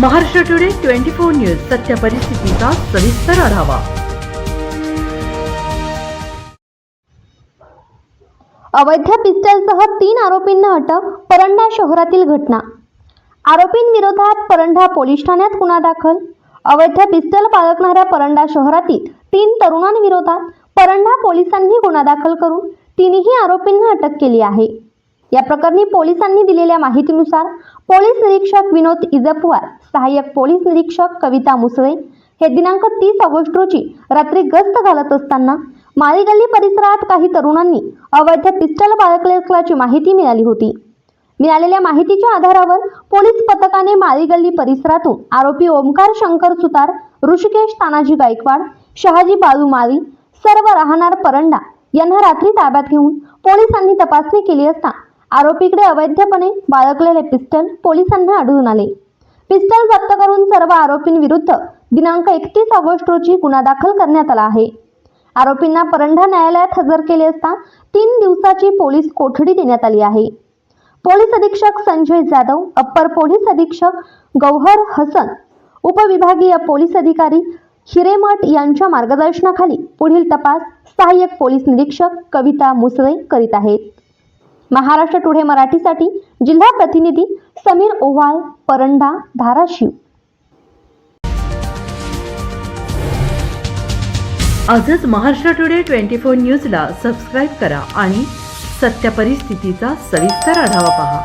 Maharashtra today twenty four news सत्य परिस्थितीचा सविस्तर आढावा. अवैध पिस्टलसह तीन आरोपींना अटक परंडा शहरातील घटना. आरोपींविरोधात परंडा पोलीस ठाण्यात गुन्हा दाखल. अवैध पिस्टल बाळगणाऱ्या परंडा शहरातील तीन तरुणांविरोधात परंडा पोलिसांनी गुन्हा दाखल करून तिन्ही आरोपींना अटक केली आहे. या प्रकरणी पोलिसांनी दिलेल्या माहितीनुसार पोलीस निरीक्षक विनोद इजपवार सहाय्यक पोलीस निरीक्षक कविता मुसळे हे दिनांक तीस ऑगस्ट रोजी रात्री गस्त घालत असताना माळीगल्ली परिसरात काही तरुणांनी अवैध पिस्टल बाळगले असल्याची माहिती मिळाली होती. मिळालेल्या माहितीच्या आधारावर पोलीस पथकाने माळीगल्ली परिसरातून आरोपी ओमकार शंकर सुतार ऋषिकेश तानाजी गायकवाड शहाजी बाळू माळी सर्व राहणार परंडा यांना रात्री ताब्यात घेऊन पोलिसांनी तपासणी केली असता आरोपीकडे अवैधपणे बाळगलेले पिस्टल पोलिसांना आढळून आले. पिस्टल जप्त करून सर्व आरोपींविरुद्ध दिनांक एकतीस ऑगस्ट रोजी गुन्हा दाखल करण्यात आला आहे. आरोपींना परंढा न्यायालयात हजर केले असता तीन दिवसाची पोलीस कोठडी देण्यात आली आहे. पोलीस अधीक्षक संजय जाधव अप्पर पोलीस अधीक्षक गौहर हसन उपविभागीय पोलीस अधिकारी हिरेमठ यांच्या मार्गदर्शनाखाली पुढील तपास सहाय्यक पोलीस निरीक्षक कविता मुसळे करीत आहेत. महाराष्ट्र टुडे मराठीसाठी जिल्हा प्रतिनिधी समीर ओवाळ परंडा धाराशिव. आजच महाराष्ट्र टुडे ट्वेंटी फोर न्यूजला सबस्क्राईब करा आणि सत्य परिस्थितीचा सविस्तर आढावा पहा.